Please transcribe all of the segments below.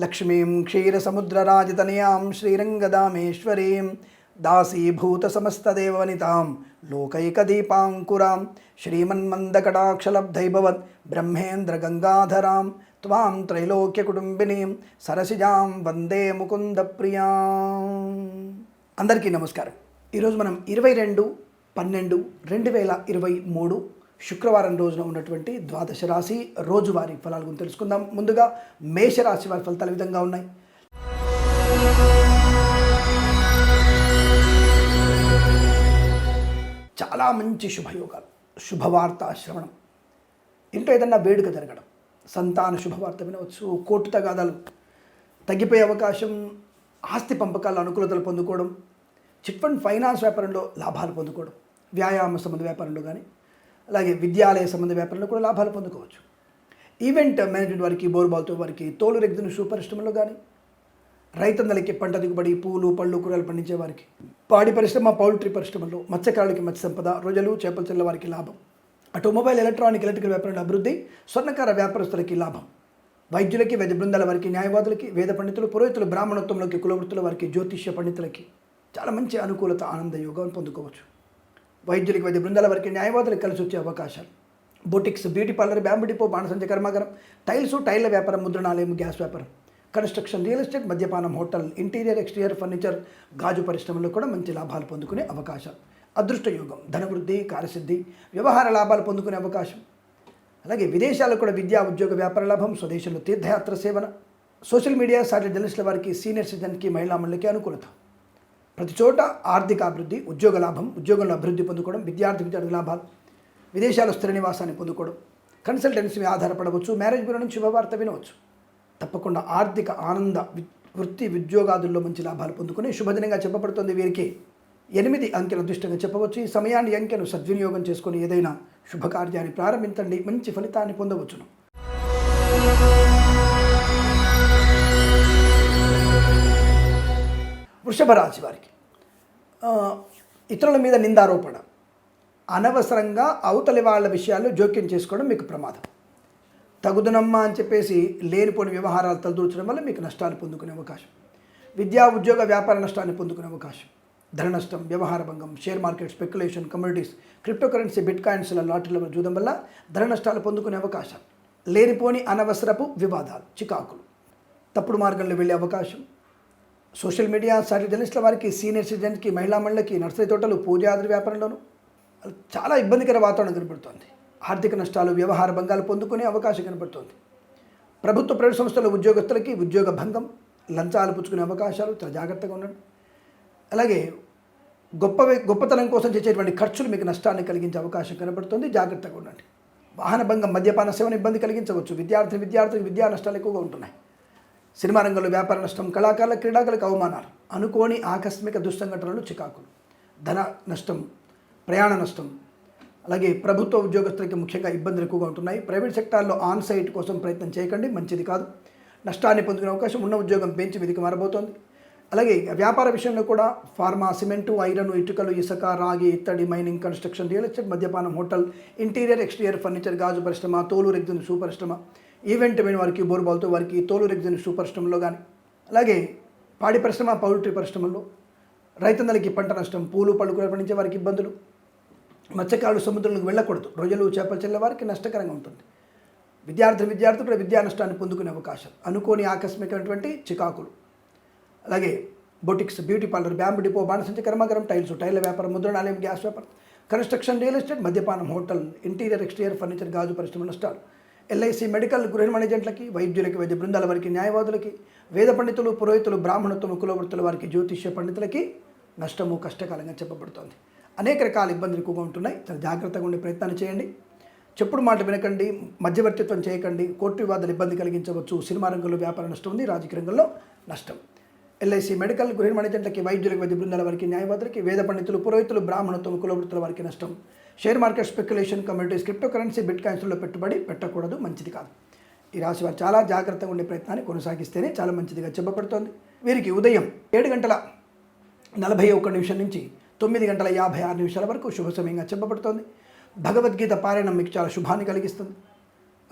లక్ష్మీం క్షీరసముద్రరాజతనయాం శ్రీరంగదామేశ్వరీం దాసీభూతసమస్తదేవనితాం లోకైకదీపాంకురాం శ్రీమన్మందకటాక్షలబ్ధైభవత్ బ్రహ్మేంద్రగంగాధరాం త్వాం త్రైలోక్యకుటుంబినీం సరసిజాం వందే ముకుందప్రియాం. అందరికీ నమస్కారం. ఈరోజు మనం ఇరవై రెండు పన్నెండు రెండు వేల ఇరవై మూడు శుక్రవారం రోజున ఉన్నటువంటి ద్వాదశ రాశి రోజువారీ ఫలాల గురించి తెలుసుకుందాం. ముందుగా మేషరాశి వారి ఫలితాలు విధంగా ఉన్నాయి? చాలా మంచి శుభయోగాలు. శుభవార్త శ్రవణం. ఇంట్లో ఏదన్నా వేడుక జరగడం. సంతాన శుభవార్త వినవచ్చు. కోర్టు తగాదాలు. తగ్గిపోయే అవకాశం. ఆస్తి పంపకాల అనుకూలతలు పొందుకోవడం. చిట్ ఫండ్ ఫైనాన్స్ వ్యాపారంలో లాభాలు పొందుకోవడం. వ్యాయామ సంబంధ వ్యాపారంలో కానీ అలాగే విద్యాలయ సంబంధ వ్యాపారంలో కూడా లాభాలు పొందుకోవచ్చు. ఈవెంట్ మేనేజ్మెంట్ వారికి బోరుబాల్తో వారికి తోలు రెగ్దును షూ పరిశ్రమలో కానీ రైతన్నలకి పంట దిగుబడి పూలు పళ్ళు కూరలు పండించే వారికి పాడి పరిశ్రమ పౌల్ట్రీ పరిశ్రమలో మత్స్యకారులకి మత్స్య సంపద రొయ్యలు చేపల చెల్ల వారికి లాభం. ఆటోమొబైల్ ఎలక్ట్రానిక్ ఎలక్ట్రికల్ వ్యాపారంలో అభివృద్ధి స్వర్ణకార వ్యాపారస్తులకి లాభం. వైద్యులకి వైద్య బృందాల వారికి న్యాయవాదులకి వేద పండితులు పురోహితులు బ్రాహ్మణత్వంలోకి కులవృత్తుల వారికి జ్యోతిష్య పండితులకి చాలా మంచి అనుకూలత ఆనంద యోగం పొందుకోవచ్చు. వైద్యులకి వైద్య బృందాల వరకు న్యాయవాదులకు కలిసి వచ్చే అవకాశాలు. Boutiques beauty parlour bamboo depot బాణసంచ కర్మాగారం టైల్స్ టైళ్ళ వ్యాపారం ముద్రణాలయం గ్యాస్ వ్యాపారం. కన్స్ట్రక్షన్ రియల్ ఎస్టేట్ మద్యపానం హోటల్ ఇంటీరియర్ ఎక్స్టీరియర్ ఫర్నిచర్ గాజు పరిశ్రమలో కూడా మంచి లాభాలు పొందుకునే అవకాశాలు అదృష్ట యోగం ధనవృద్ధి కార్యసిద్ధి వ్యవహార లాభాలు పొందుకునే అవకాశం. అలాగే విదేశాల్లో కూడా విద్యా ఉద్యోగ వ్యాపార లాభం స్వదేశంలో తీర్థయాత్ర సేవన. సోషల్ మీడియా సాటి జర్నలిస్టుల వారికి సీనియర్ సిటిజన్కి మహిళా మండలికి అనుకూలత. ప్రతి చోట ఆర్థిక అభివృద్ధి ఉద్యోగ లాభం ఉద్యోగంలో అభివృద్ధి పొందుకోవడం విద్యార్థి విద్యార్థి లాభాలు విదేశాల్లో స్థిర నివాసాన్ని పొందుకోవడం కన్సల్టెన్సీ ఆధారపడవచ్చు మ్యారేజ్ బ్యూరో నుంచి శుభవార్త వినవచ్చు. తప్పకుండా ఆర్థిక ఆనంద వృత్తి ఉద్యోగాదుల్లో మంచి లాభాలు పొందుకుని శుభదినంగా చెప్పబడుతుంది వీరికి. ఎనిమిది అంకెలు అదృష్టంగా చెప్పవచ్చు. ఈ సమయాన్ని అంకెను సద్వినియోగం చేసుకుని ఏదైనా శుభకార్యాన్ని ప్రారంభించండి. మంచి ఫలితాన్ని పొందవచ్చును. వృషభ రాశి వారికి ఇతరుల మీద నిందారోపణ. అనవసరంగా అవతలి వాళ్ళ విషయాల్లో జోక్యం చేసుకోవడం మీకు ప్రమాదం. తగుదనమ్మా అని చెప్పేసి లేనిపోని వ్యవహారాలు తలదూర్చడం వల్ల మీకు నష్టాలు పొందుకునే అవకాశం. విద్యా ఉద్యోగ వ్యాపార నష్టాన్ని పొందుకునే అవకాశం. ధన నష్టం వ్యవహార భంగం share market speculation communities cryptocurrency bit కాయిన్స్ల లాటరీల చూడడం వల్ల ధన నష్టాలు పొందుకునే అవకాశం. లేనిపోని అనవసరపు వివాదాలు చికాకులు. తప్పుడు మార్గంలో వెళ్ళే అవకాశం. సోషల్ మీడియా సాటి జర్నలిస్టుల వారికి సీనియర్ సిటిజన్కి మహిళా మండలికి నర్సరీ తోటలు పూజాది వ్యాపారంలోనూ చాలా ఇబ్బందికర వాతావరణం కనబడుతోంది. ఆర్థిక నష్టాలు వ్యవహార భంగాలు పొందుకునే అవకాశం కనబడుతోంది. ప్రభుత్వ ప్రైవేట్ సంస్థల ఉద్యోగస్తులకి ఉద్యోగ భంగం లంచాలు పుచ్చుకునే అవకాశాలు చాలా జాగ్రత్తగా ఉండండి. అలాగే గొప్ప గొప్పతనం కోసం చేసేటువంటి ఖర్చులు మీకు నష్టాన్ని కలిగించే అవకాశం కనబడుతుంది. జాగ్రత్తగా ఉండండి. వాహన భంగం మద్యపాన సేవన ఇబ్బంది కలిగించవచ్చు. విద్యార్థి విద్యార్థులకు విద్యా నష్టాలు ఎక్కువగా ఉంటున్నాయి. సినిమా రంగంలో వ్యాపార నష్టం కళాకారుల క్రీడాకులకు అవమానాలు అనుకోని ఆకస్మిక దుస్సంఘటనలు చికాకులు ధన నష్టం ప్రయాణ నష్టం అలాగే ప్రభుత్వ ఉద్యోగస్తులకి ముఖ్యంగా ఇబ్బందులు ఎక్కువగా ఉంటున్నాయి. ప్రైవేట్ సెక్టార్లో ఆన్ సైట్ కోసం ప్రయత్నం చేయకండి మంచిది కాదు. నష్టాన్ని పొందుకునే అవకాశం ఉన్న ఉద్యోగం పెంచి విధికి మారబోతోంది. అలాగే వ్యాపార విషయంలో కూడా ఫార్మా సిమెంటు ఐరన్ ఇటుకలు ఇసుక రాగి ఇత్తడి మైనింగ్ కన్స్ట్రక్షన్ రియల్ ఎస్టేట్ మద్యపానం హోటల్ ఇంటీరియర్ ఎక్స్టీరియర్ ఫర్నిచర్ గాజు పరిశ్రమ తోలు రెగ్జిన్ షూ పరిశ్రమ ఈవెంట్ అయిన వారికి బోర్బాల్తో వారికి తోలు రెగ్జన్ షూ పరిశ్రమలో కానీ అలాగే పాడి పరిశ్రమ పౌల్ట్రీ పరిశ్రమల్లో రైతన్నలకి పంట నష్టం పూలు పళ్ళు కూడా పండించే వారికి ఇబ్బందులు. మత్స్యకారులు సముద్రంలోకి వెళ్ళకూడదు. రొయ్యలు చేపలు చెల్లే వారికి నష్టకరంగా ఉంటుంది. విద్యార్థి విద్యార్థులు కూడా విద్యా నష్టాన్ని పొందుకునే అవకాశం. అనుకోని ఆకస్మికమైనటువంటి చికాకులు. అలాగే boutiques beauty parlour bamboo depot బాణసంచ కర్మాగారం టైల్స్ టైర్ల వ్యాపారం ముద్రణాలయం గ్యాస్ వ్యాపారం కన్స్ట్రక్షన్ రియల్ ఎస్టేట్ మద్యపానం హోటల్ ఇంటీరియర్ ఎక్స్టీరియర్ ఫర్నిచర్ గాజు పరిశ్రమ నష్టాలు. ఎల్ఐసి మెడికల్ గృహ మేనేజెంట్లకి వైద్యులకి వైద్య బృందాల వారికి న్యాయవాదులకి వేద పండితులు పురోహితులు బ్రాహ్మణత్వం కులవృత్తుల వారికి జ్యోతిష్య పండితులకి నష్టము కష్టకాలంగా చెప్పబడుతోంది. అనేక రకాల ఇబ్బందులు ఎక్కువగా ఉంటున్నాయి. చాలా జాగ్రత్తగా ఉండే ప్రయత్నాన్ని చేయండి. చెప్పుడు మాట వినకండి మధ్యవర్తిత్వం చేయకండి కోర్టు వివాదాలు ఇబ్బంది కలిగించవచ్చు సినిమా రంగంలో వ్యాపార నష్టం ఉంది రాజకీయ రంగంలో నష్టం. ఎల్ఐసి మెడికల్ గృహ మేనేజెంట్లకి వైద్యులకి వైద్య బృందాల వారికి న్యాయవాదులకి వేద పండితులు పురోహితులు బ్రాహ్మణత్వం కులవృత్తుల వారికి నష్టం. Share market speculation communities cryptocurrency bit కాయిన్స్లో పెట్టుబడి పెట్టకూడదు మంచిది కాదు. ఈ రాశి వారు చాలా జాగ్రత్తగా ఉండే ప్రయత్నాన్ని కొనసాగిస్తేనే చాలా మంచిదిగా చెప్పబడుతోంది. వీరికి ఉదయం ఏడు గంటల నలభై ఒక్క నిమిషం నుంచి తొమ్మిది గంటల యాభై ఆరు నిమిషాల వరకు శుభ సమయంగా చెప్పబడుతోంది. భగవద్గీత పారాయణం మీకు చాలా శుభాన్ని కలిగిస్తుంది.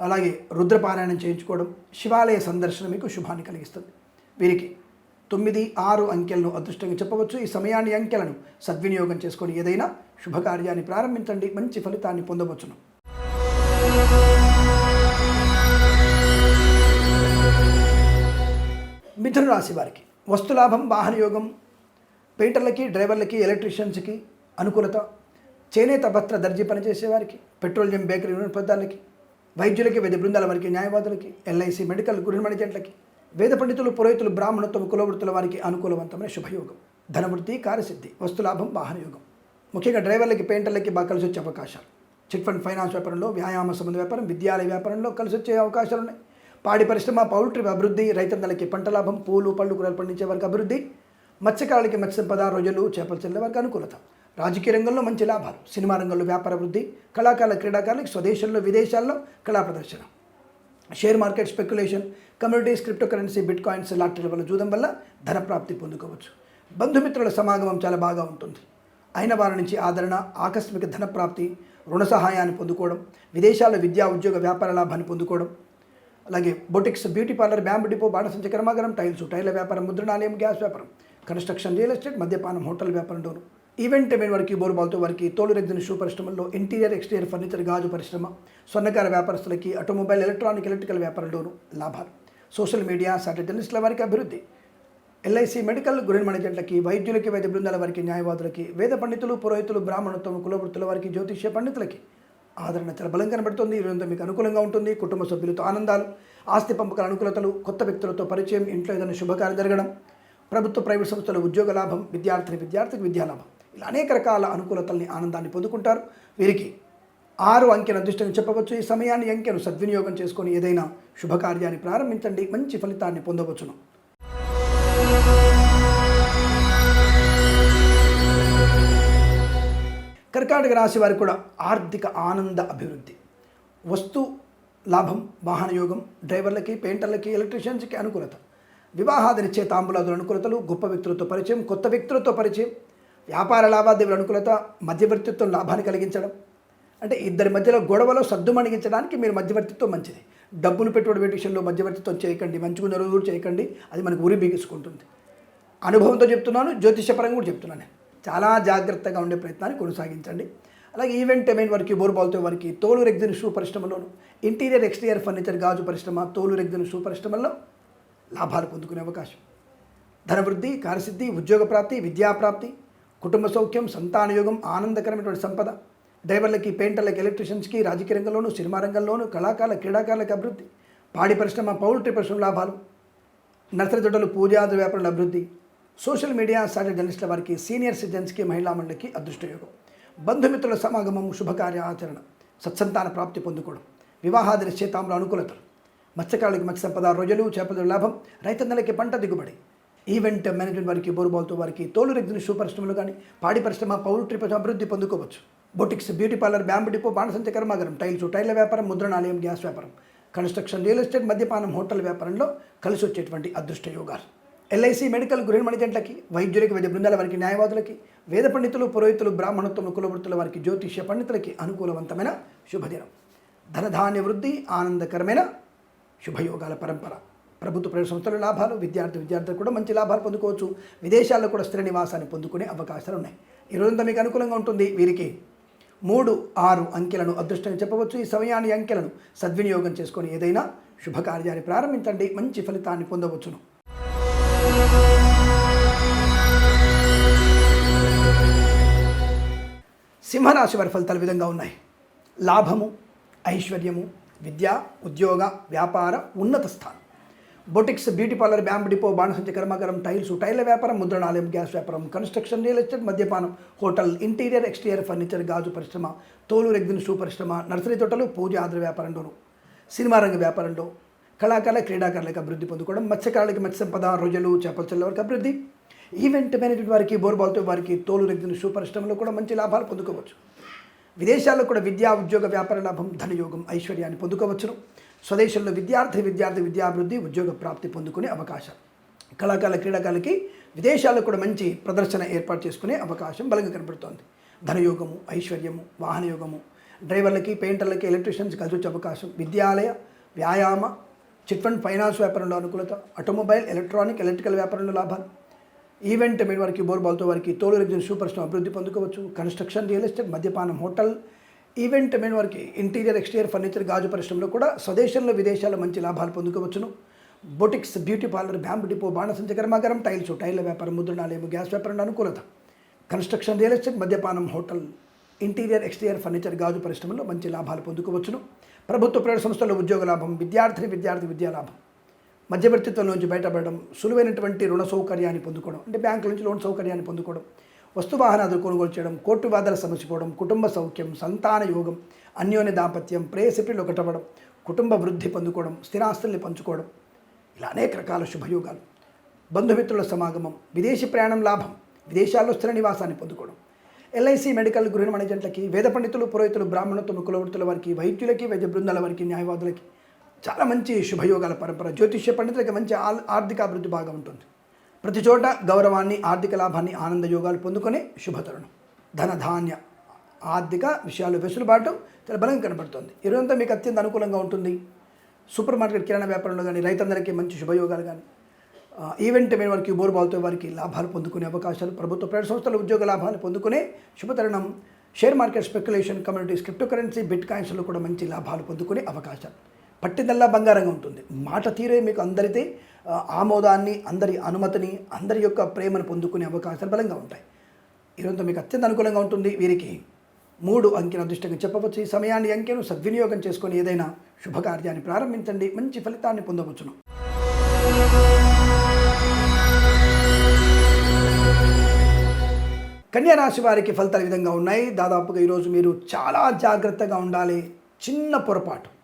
అలాగే రుద్రపారాయణం చేయించుకోవడం శివాలయ సందర్శన మీకు శుభాన్ని కలిగిస్తుంది. వీరికి తొమ్మిది ఆరు అంకెలను అదృష్టంగా చెప్పవచ్చు. ఈ సమయాన్ని అంకెలను సద్వినియోగం చేసుకొని ఏదైనా శుభకార్యాన్ని ప్రారంభించండి. మంచి ఫలితాన్ని పొందవచ్చును. మిథున రాశి వారికి వస్తులాభం వాహనయోగం పెయింటర్లకి డ్రైవర్లకి ఎలక్ట్రీషియన్స్కి అనుకూలత చేనేత వస్త్ర దర్జీ పనిచేసేవారికి పెట్రోలియం బేకరీ పదార్థాలకి వైద్యులకి వైద్య బృందాల వారికి న్యాయవాదులకి ఎల్ఐసి మెడికల్ గృహ మేనేజెంట్లకి వేద పండితులు పురోహితులు బ్రాహ్మణత్వం కులవృత్తుల వారికి అనుకూలవంతమైన శుభయోగం. ధనవృద్ధి కార్యసిద్ధి వస్తులాభం వాహనయోగం. ముఖ్యంగా డ్రైవర్లకి పెయింటర్లకి బాగా కలిసి వచ్చే అవకాశాలు. చిట్ ఫండ్ ఫైనాన్స్ వ్యాపారంలో వ్యాయామ సంబంధ వ్యాపారం విద్యాలయ వ్యాపారంలో కలిసి వచ్చే అవకాశాలు ఉన్నాయి. పాడి పరిశ్రమ పౌల్ట్రీ అభివృద్ధి రైతన్నలకి పంట లాభం పూలు పళ్ళు కూరలు పండించే వారికి అభివృద్ధి మత్స్యకారులకి మత్స్య సంపద రొయ్యలు చేపలు చెల్లే వారికి అనుకూలత. రాజకీయ రంగంలో మంచి లాభాలు. సినిమా రంగంలో వ్యాపార అభివృద్ధి కళాకారుల క్రీడాకారులకు స్వదేశంలో విదేశాల్లో కళా ప్రదర్శన. Share market speculation communities cryptocurrency bitcoins లాటరీల వల్ల చూడడం వల్ల ధన ప్రాప్తి పొందుకోవచ్చు. బంధుమిత్రుల సమాగమం చాలా బాగా ఉంటుంది. అయిన వారి నుంచి ఆదరణ ఆకస్మిక ధన ప్రాప్తి రుణ సహాయాన్ని పొందుకోవడం విదేశాల్లో విద్యా ఉద్యోగ వ్యాపార లాభాన్ని పొందుకోవడం. అలాగే boutiques beauty parlour bamboo depot బాణసంచ కర్మాగారం టైల్స్ టైర్ల వ్యాపారం ముద్రణాలయం గ్యాస్ వ్యాపారం కన్స్ట్రక్షన్ రియల్ ఎస్టేట్ మద్యపానం హోటల్ వ్యాపారం డోను. ఈవెంట్ మెయిన్ వారికి బోరుబాల్తో వారికి తోలు రెగ్జిన షూ పరిశ్రమల్లో ఇంటీరియర్ ఎక్స్టీరియర్ ఫర్నిచర్ గాజు పరిశ్రమ స్వర్ణకార వ్యాపారస్తులకి ఆటోమొబైల్ ఎలక్ట్రానిక్ ఎలక్ట్రికల్ వ్యాపారంలోనూ లాభాలు. సోషల్ మీడియా సాటిలైట్ జర్నలిస్టుల వారికి అభివృద్ధి. ఎల్ఐసి మెడికల్ గురిన్ మేనేజర్లకి వైద్యులకి వైద్య బృందాల వారికి న్యాయవాదులకి వేద పండితులు పురోహితులు బ్రాహ్మణత్వం కులవృత్తుల వారికి జ్యోతిష్య పండితులకి ఆదరణ చాలా బలం కనబడుతుంది. ఈరోజు మీకు అనుకూలంగా ఉంటుంది. కుటుంబ సభ్యులతో ఆనందాలు ఆస్తి పంపకాల అనుకూలతలు కొత్త వ్యక్తులతో పరిచయం ఇంట్లో ఏదైనా శుభకార్యం జరగడం ప్రభుత్వ ప్రైవేట్ సంస్థల ఉద్యోగ లాభం విద్యార్థిని విద్యార్థికి విద్యాలాభం ఇలా అనేక రకాల అనుకూలతల్ని ఆనందాన్ని పొందుకుంటారు. వీరికి ఆరు అంకెను అదృష్టంగా చెప్పవచ్చు. ఈ సమయాన్ని అంకెను సద్వినియోగం చేసుకొని ఏదైనా శుభకార్యాన్ని ప్రారంభించండి. మంచి ఫలితాన్ని పొందవచ్చును. కర్కాటక రాశి వారికి కూడా ఆర్థిక ఆనంద అభివృద్ధి. వస్తు లాభం వాహన యోగం డ్రైవర్లకి పెయింటర్లకి ఎలక్ట్రీషియన్స్కి అనుకూలత. వివాహాదనిచ్చే తాంబూలాదుల అనుకూలతలు గొప్ప వ్యక్తులతో పరిచయం కొత్త వ్యక్తులతో పరిచయం వ్యాపార లావాదేవీల అనుకూలత మధ్యవర్తిత్వం లాభాన్ని కలిగించడం. అంటే ఇద్దరి మధ్యలో గొడవలో సర్దుమణిగించడానికి మీరు మధ్యవర్తిత్వం మంచిది. డబ్బులు పెట్టుబడి విషయంలో మధ్యవర్తిత్వం చేయకండి మంచిగా రోజులు చేయకండి అది మనకు ఉరి బిగుసుకుంటుంది. అనుభవంతో చెప్తున్నాను జ్యోతిషపరంగా కూడా చెప్తున్నాను చాలా జాగ్రత్తగా ఉండే ప్రయత్నాన్ని కొనసాగించండి. అలాగే ఈవెంట్ ఎమైన్ వారికి బోర్బాల్తో వారికి తోలు రెగ్జిన్ షూ పరిశ్రమలోను ఇంటీరియర్ ఎక్స్టీరియర్ ఫర్నిచర్ గాజు పరిశ్రమ తోలు రెగ్జిన్ షూ పరిశ్రమల్లో లాభాలు పొందుకునే అవకాశం. ధనవృద్ధి కార్యసిద్ధి ఉద్యోగ ప్రాప్తి విద్యాప్రాప్తి కుటుంబ సౌఖ్యం సంతానయోగం ఆనందకరమైనటువంటి సంపద. డ్రైవర్లకి పెయింటర్లకి ఎలక్ట్రీషియన్స్కి రాజకీయ రంగంలోనూ సినిమా రంగంలోనూ కళాకారుల క్రీడాకారులకు అభివృద్ధి. పాడి పరిశ్రమ పౌల్ట్రీ పరిశ్రమ లాభాలు. నర్సరీ తోటలు పూజాది వ్యాపారుల అభివృద్ధి. సోషల్ మీడియా సాటిలైట్ జర్నలిస్టుల వారికి సీనియర్ సిటిజన్స్కి మహిళా మండలికి అదృష్టయోగం. బంధుమిత్రుల సమాగమం శుభకార్య ఆచరణ. సత్సంతాన ప్రాప్తి పొందుకోవడం. వివాహాది నిశ్చయితాంలో అనుకూలతలు. మత్స్యకారులకి మత్స్య సంపద రొయ్యలు చేపల లాభం. రైతన్నలకి పంట దిగుబడి. ఈవెంట్ మేనేజ్మెంట్ వారికి బోరుబాల్తో వారికి తోలు రెగ్జిన షూ పరిశ్రమలు కానీ పాడి పరిశ్రమ పౌల్ట్రీ పరిశ్రమ అభివృద్ధి పొందుకోవచ్చు. Boutiques beauty parlour bamboo depot బాణసంచ కర్మాగారం టైల్స్ టైర్ల వ్యాపారం ముద్రణాలయం గ్యాస్ వ్యాపారం. కన్స్ట్రక్షన్ రియల్ ఎస్టేట్ మద్యపానం హోటల్ వ్యాపారంలో కలిసి వచ్చేటువంటి అదృష్ట యోగాలు ఎల్ఐసి మెడికల్ గృహ మణిజెంట్లకి వైద్యులకి వైద్య బృందాల వారికి న్యాయవాదులకి వేద పండితులు పురోహితులు బ్రాహ్మణత్వం కులవృత్తుల వారికి జ్యోతిష్య పండితులకి అనుకూలవంతమైన శుభదినం. ధనధాన్య వృద్ధి ఆనందకరమైన శుభయోగాల పరంపర. ప్రభుత్వ ప్రైవేట్ సంస్థల లాభాలు విద్యార్థి విద్యార్థులు కూడా మంచి లాభాలు పొందుకోవచ్చు. విదేశాల్లో కూడా స్థిర నివాసాన్ని పొందుకునే అవకాశాలు ఉన్నాయి. ఈ రోజంతా మీకు అనుకూలంగా ఉంటుంది వీరికి. మూడు ఆరు అంకెలను అదృష్టంగా చెప్పవచ్చు. ఈ సమయాన్ని అంకెలను సద్వినియోగం చేసుకొని ఏదైనా శుభకార్యాన్ని ప్రారంభించండి. మంచి ఫలితాన్ని పొందవచ్చును. సింహరాశి వారి ఫలితాలు విధంగా ఉన్నాయి. లాభము ఐశ్వర్యము విద్య ఉద్యోగ వ్యాపార ఉన్నత స్థానం. Boutiques beauty parlour bamboo depot బాణసంచ కర్మాగారం టైల్స్ టైర్ల వ్యాపారం ముద్రణాలయం గ్యాస్ వ్యాపారం కన్స్ట్రక్షన్ రియల్ ఎస్టేట్ మద్యపానం హోటల్ ఇంటీరియర్ ఎక్స్టీరియర్ ఫర్నిచర్ గాజు పరిశ్రమ తోలు రెగ్జిన్ షూ పరిశ్రమ నర్సరీ తోటలు పూజ ఆధార వ్యాపారంలోను సినిమా రంగ వ్యాపారంలో కళాకారుల క్రీడాకారులకు అభివృద్ధి పొందుకోవడం మత్స్యకారులకి మత్స్య సంపద రొయ్యలు చేపల చెల్ల వారికి అభివృద్ధి ఈవెంట్ మేనేజ్మెంట్ వారికి బోర్బాల్తో వారికి తోలు రెగ్గిన షూ పరిశ్రమలో కూడా మంచి లాభాలు పొందుకోవచ్చు. విదేశాల్లో కూడా విద్యా ఉద్యోగ వ్యాపార లాభం ధనయోగం ఐశ్వర్యాన్ని పొందుకోవచ్చును. స్వదేశంలో విద్యార్థి విద్యార్థి విద్యాభివృద్ధి ఉద్యోగ ప్రాప్తి పొందుకునే అవకాశం. కళాకారుల క్రీడాకారులకి విదేశాల్లో కూడా మంచి ప్రదర్శన ఏర్పాటు చేసుకునే అవకాశం బలంగా కనబడుతోంది. ధనయోగము ఐశ్వర్యము వాహనయోగము డ్రైవర్లకి పెయింటర్లకి ఎలక్ట్రీషియన్స్ కలిసి వచ్చే అవకాశం విద్యాలయ వ్యాయామ చిట్ ఫండ్ ఫైనాన్స్ వ్యాపారంలో అనుకూలత ఆటోమొబైల్ ఎలక్ట్రానిక్ ఎలక్ట్రికల్ వ్యాపారంలో లాభాలు. ఈవెంట్ మీద వారికి బోర్బాల్తో వారికి తోలు రెగ్జిన్ సూపర్ స్టోర్ అభివృద్ధి పొందుకోవచ్చు. కన్స్ట్రక్షన్ రియల్ ఎస్టేట్ మద్యపానం హోటల్ ఈవెంట్ మెయిన్ వారికి ఇంటీరియర్ ఎక్స్టీరియర్ ఫర్నిచర్ గాజు పరిశ్రమలో కూడా స్వదేశంలో విదేశాల్లో మంచి లాభాలు పొందుకోవచ్చును. Boutiques beauty parlour bamboo depot బాణసంచ కర్మాగారం టైల్స్ టైల్ల వ్యాపారం ముద్రణాలయము గ్యాస్ వ్యాపారం అనుకూలత. కన్స్ట్రక్షన్ రియల్ ఎస్టేట్ మద్యపానం హోటల్ ఇంటీరియర్ ఎక్స్టీరియర్ ఫర్నిచర్ గాజు పరిశ్రమలో మంచి లాభాలు పొందుకోవచ్చును. ప్రభుత్వ ప్రైవేట్ సంస్థల్లో ఉద్యోగ లాభం విద్యార్థి విద్యార్థి విద్యా లాభం. మధ్యవర్తిత్వం నుంచి బయటపడడం సులువైనటువంటి రుణ సౌకర్యాన్ని పొందుకోవడం అంటే బ్యాంకుల నుంచి లోన్ సౌకర్యాన్ని పొందుకోవడం వస్తు వాహనాలు కొనుగోలు చేయడం కోర్టు బాధల సమసిపోవడం కుటుంబ సౌఖ్యం సంతాన యోగం అన్యోన్య దాంపత్యం ప్రేయసిపిలు ఒకటవ్వడం కుటుంబ వృద్ధి పొందుకోవడం స్థిరాస్తుల్ని పంచుకోవడం. ఇలా అనేక రకాల శుభయోగాలు. బంధుమిత్రుల సమాగమం విదేశీ ప్రయాణం లాభం విదేశాల్లో స్థిర నివాసాన్ని పొందుకోవడం. ఎల్ఐసి మెడికల్ గృహ మేనేజెంట్లకి వేద పండితులు పురోహితులు బ్రాహ్మణత్వం కులవృత్తుల వారికి వైద్యులకి వైద్య బృందాల వారికి న్యాయవాదులకి చాలా మంచి శుభయోగాల పరంపర. జ్యోతిష్య పండితులకి మంచి ఆల్- ఆర్థిక అభివృద్ధి బాగా ఉంటుంది. ప్రతి చోట గౌరవాన్ని ఆర్థిక లాభాన్ని ఆనంద యోగాలు పొందుకునే శుభతరుణం. ధన ధాన్య ఆర్థిక విషయాలు వెసులుబాటు చాలా బలంగా కనబడుతుంది. ఇరువంతా మీకు అత్యంత అనుకూలంగా ఉంటుంది. సూపర్ మార్కెట్ కిరాణా వ్యాపారంలో కానీ రైతందరికీ మంచి శుభయోగాలు కానీ ఈవెంట్ మీద వారికి బోర్బాల్తో వారికి లాభాలు పొందుకునే అవకాశాలు ప్రభుత్వ ప్రైవేట్ సంస్థల ఉద్యోగ లాభాలు పొందుకునే శుభతరుణం share market speculation communities cryptocurrency bit కాయిన్స్లో కూడా మంచి లాభాలు పొందుకునే అవకాశాలు. పట్టిదల్లా బంగారంగా ఉంటుంది. మాట తీరే మీకు అందరితే ఆమోదాన్ని అందరి అనుమతిని అందరి యొక్క ప్రేమను పొందుకునే అవకాశాలు బలంగా ఉంటాయి. ఈరోజు మీకు అత్యంత అనుకూలంగా ఉంటుంది. వీరికి మూడు అంకెల అదృష్టంగా చెప్పవచ్చు. ఈ సమయాన్ని అంకెను సద్వినియోగం చేసుకొని ఏదైనా శుభకార్యాన్ని ప్రారంభించండి. మంచి ఫలితాన్ని పొందవచ్చును. కన్యా రాశి వారికి ఫలితాలు విధంగా ఉన్నాయి. దాదాపుగా ఈరోజు మీరు చాలా జాగ్రత్తగా ఉండాలి. చిన్న పొరపాటు.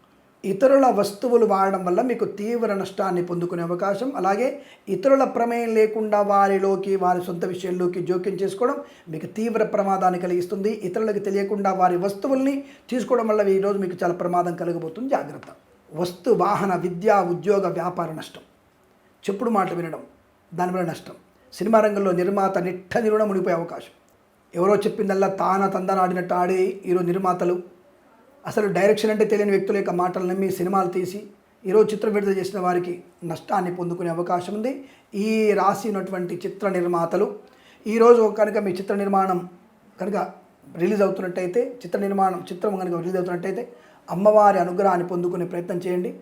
ఇతరుల వస్తువులు వాడడం వల్ల మీకు తీవ్ర నష్టాన్ని పొందుకునే అవకాశం. అలాగే ఇతరుల ప్రమేయం లేకుండా వారిలోకి వారి సొంత విషయంలోకి జోక్యం చేసుకోవడం మీకు తీవ్ర ప్రమాదాన్ని కలిగిస్తుంది. ఇతరులకు తెలియకుండా వారి వస్తువుల్ని తీసుకోవడం వల్ల ఈరోజు మీకు చాలా ప్రమాదం కలగబోతుంది. జాగ్రత్త. వస్తు వాహన విద్యా ఉద్యోగ వ్యాపార నష్టం. చెప్పుడు మాటలు వినడం దానివల్ల నష్టం. సినిమా రంగంలో నిర్మాత నిట్ట నిరుణ మునిగిపోయే అవకాశం. ఎవరో చెప్పిందల్లా తాన తందనాడినట్టు ఆడే ఆడి ఈరోజు నిర్మాతలు అసలు డైరెక్షన్ అంటే తెలియని వ్యక్తుల యొక్క మాటలు నమ్మి సినిమాలు తీసి ఈరోజు చిత్రం విడుదల చేసిన వారికి నష్టాన్ని పొందుకునే అవకాశం ఉంది. ఈ రాసి ఉన్నటువంటి చిత్ర నిర్మాతలు ఈరోజు కనుక మీ చిత్ర నిర్మాణం కనుక రిలీజ్ అవుతున్నట్టయితే చిత్ర నిర్మాణం చిత్రం కనుక రిలీజ్ అవుతున్నట్టయితే అమ్మవారి అనుగ్రహాన్ని పొందుకునే ప్రయత్నం చేయండి.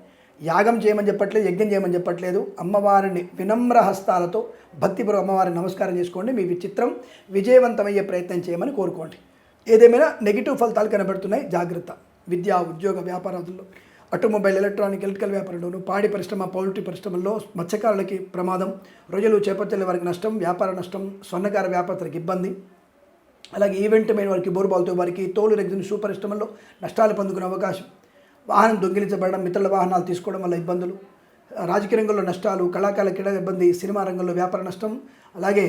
యాగం చేయమని చెప్పట్లేదు యజ్ఞం చేయమని చెప్పట్లేదు. అమ్మవారిని వినమ్ర హస్తాలతో భక్తిపూర్వ అమ్మవారిని నమస్కారం చేసుకోండి. మీ చిత్రం విజయవంతమయ్యే ప్రయత్నం చేయమని కోరుకోండి. ఏదేమైనా నెగిటివ్ ఫలితాలు కనబడుతున్నాయి జాగ్రత్త. విద్యా ఉద్యోగ వ్యాపారాదుల్లో ఆటోమొబైల్ ఎలక్ట్రానిక్ ఎలక్ట్రికల్ వ్యాపారంలోను పాడి పరిశ్రమ పౌల్ట్రీ పరిశ్రమల్లో మత్స్యకారులకి ప్రమాదం రొయ్యలు చేపట్టెల వారికి నష్టం వ్యాపార నష్టం స్వర్ణకార వ్యాపారులకు ఇబ్బంది. అలాగే ఈవెంట్ మీద వారికి బోరుబాల్తో వారికి తోలు రెగ్జిన్ షూ పరిశ్రమల్లో నష్టాలు పొందుకునే అవకాశం. వాహనం దొంగిలించబడడం మిత్రుల వాహనాలు తీసుకోవడం వల్ల ఇబ్బందులు. రాజకీయ రంగంలో నష్టాలు కళాకారుల క్రీడా ఇబ్బంది సినిమా రంగంలో వ్యాపార నష్టం. అలాగే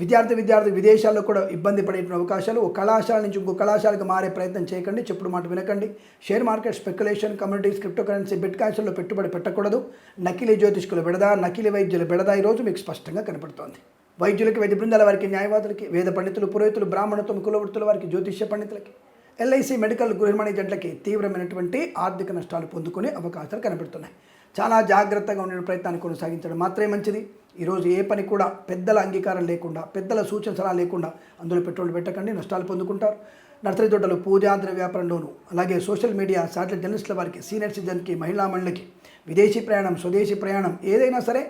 విద్యార్థి విద్యార్థి విదేశాల్లో కూడా ఇబ్బంది పడేటువంటి అవకాశాలు ఒక కళాశాల నుంచి ఇంకో కళాశాలకు మారే ప్రయత్నం చేయకండి చెప్పుడు మాట వినకండి. Share market speculation communities cryptocurrency bit కాయిన్స్లో పెట్టుబడి పెట్టకూడదు. నకిలీ జ్యోతిష్కులు బెడద నకిలీ వైద్యులు బెడద ఈరోజు మీకు స్పష్టంగా కనపడుతోంది. వైద్యులకి వైద్య బృందాల వారికి న్యాయవాదులకి వేద పండితులు పురోహితులు బ్రాహ్మణత్వం కులవృత్తుల వారికి జ్యోతిష్య పండితులకి ఎల్ఐసి మెడికల్ గృహమణి మేనేజెంట్లకి తీవ్రమైనటువంటి ఆర్థిక నష్టాలు పొందుకునే అవకాశాలు కనబడుతున్నాయి. చాలా జాగ్రత్తగా ఉండే ప్రయత్నాన్ని కొనసాగించడం మాత్రమే మంచిది. ఈరోజు ఏ పని కూడా పెద్దల అంగీకారం లేకుండా పెద్దల సూచన సలహా లేకుండా అందులో పెట్రోల్ పెట్టకండి నష్టాలు పొందుకుంటారు. నర్సరీ తోటలు పూజాంతర వ్యాపారంలోను అలాగే సోషల్ మీడియా శాటిలైట్ జర్నలిస్టుల వారికి సీనియర్ సిటిజన్కి మహిళా మండలికి విదేశీ ప్రయాణం స్వదేశీ ప్రయాణం ఏదైనా సరే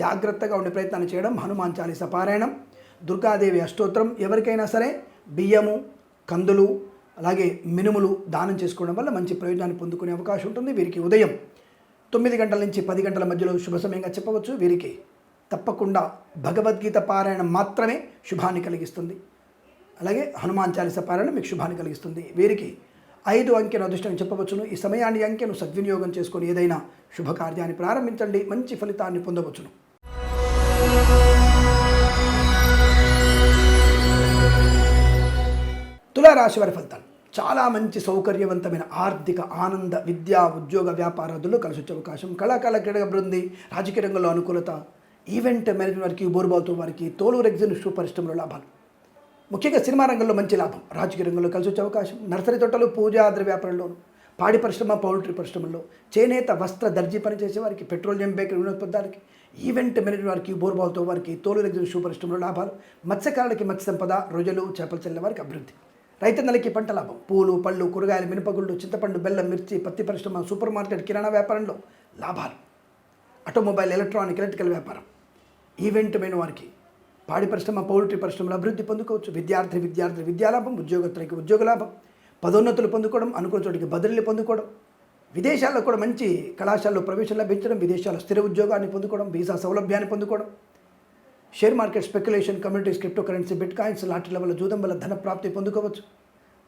జాగ్రత్తగా ఉండే ప్రయత్నాన్ని చేయడం హనుమాన్ చాలీస పారాయణం దుర్గాదేవి అష్టోత్తరం ఎవరికైనా సరే బియ్యము కందులు అలాగే మినుములు దానం చేసుకోవడం వల్ల మంచి ప్రయోజనాన్ని పొందుకునే అవకాశం ఉంటుంది. వీరికి ఉదయం తొమ్మిది గంటల నుంచి పది గంటల మధ్యలో శుభ సమయంగా చెప్పవచ్చు. వీరికి తప్పకుండా భగవద్గీత పారాయణం మాత్రమే శుభాన్ని కలిగిస్తుంది. అలాగే హనుమాన్ చాలీస పారాయణం మీకు శుభాన్ని కలిగిస్తుంది. వీరికి ఐదు అంకెను అదృష్టం చెప్పవచ్చును. ఈ సమయాన్ని అంకెను సద్వినియోగం చేసుకొని ఏదైనా శుభకార్యాన్ని ప్రారంభించండి. మంచి ఫలితాన్ని పొందవచ్చును. తులారాశి వారి ఫలితాలు. చాలా మంచి సౌకర్యవంతమైన ఆర్థిక ఆనంద విద్యా ఉద్యోగ వ్యాపారాదుల్లో కలిసి వచ్చే అవకాశం. కళాకాల క్రీడ బృంది రాజకీయ రంగంలో అనుకూలత ఈవెంట్ మేనేజ్మెంట్ వారికి బోరుబావుతో వారికి తోలు రెగ్జిన్ షూ పరిశ్రమలో లాభాలు. ముఖ్యంగా సినిమా రంగంలో మంచి లాభం. రాజకీయ రంగంలో కలిసి వచ్చే అవకాశం. నర్సరీ తోటలు పూజాద్ర వ్యాపారంలోను పాడి పరిశ్రమ పౌల్ట్రీ పరిశ్రమల్లో చేనేత వస్త్ర దర్జీ పనిచేసే వారికి పెట్రోలియం బేకరీ వినోత్పదాలకి ఈవెంట్ మేనేజర్ వారికి బోర్బాల్తో వారికి తోలు రెగ్జన్ షూ పరిశ్రమలో లాభాలు. మత్స్యకారులకి మత్స్య సంపద రొయ్యలు చేపలు చెల్లె వారికి అభివృద్ధి. రైతన్నలకి పంట లాభం. పూలు పళ్ళు కూరగాయలు మినపగుళ్ళు చింతపండు బెల్లం మిర్చి పత్తి పరిశ్రమ సూపర్ మార్కెట్ కిరాణా వ్యాపారంలో లాభాలు. ఆటోమొబైల్ ఎలక్ట్రానిక్ ఎలక్ట్రికల్ వ్యాపారం. ఈవెంట్మైన వారికి పాడి పరిశ్రమ పౌల్ట్రీ పరిశ్రమలు అభివృద్ధి పొందుకోవచ్చు. విద్యార్థి విద్యార్థి విద్యాలాభం ఉద్యోగస్తులకి ఉద్యోగ లాభం పదోన్నతులు పొందుకోవడం అనుకున్న చోటికి బదిలీలు పొందుకోవడం విదేశాల్లో కూడా మంచి కళాశాలలో ప్రవేశం లభించడం విదేశాల్లో స్థిర ఉద్యోగాన్ని పొందుకోవడం వీసా సౌలభ్యాన్ని పొందుకోవడం share market speculation communities cryptocurrency bitcoins లాటరీల వల్ల జూదం వల్ల ధన ప్రాప్తి పొందుకోవచ్చు.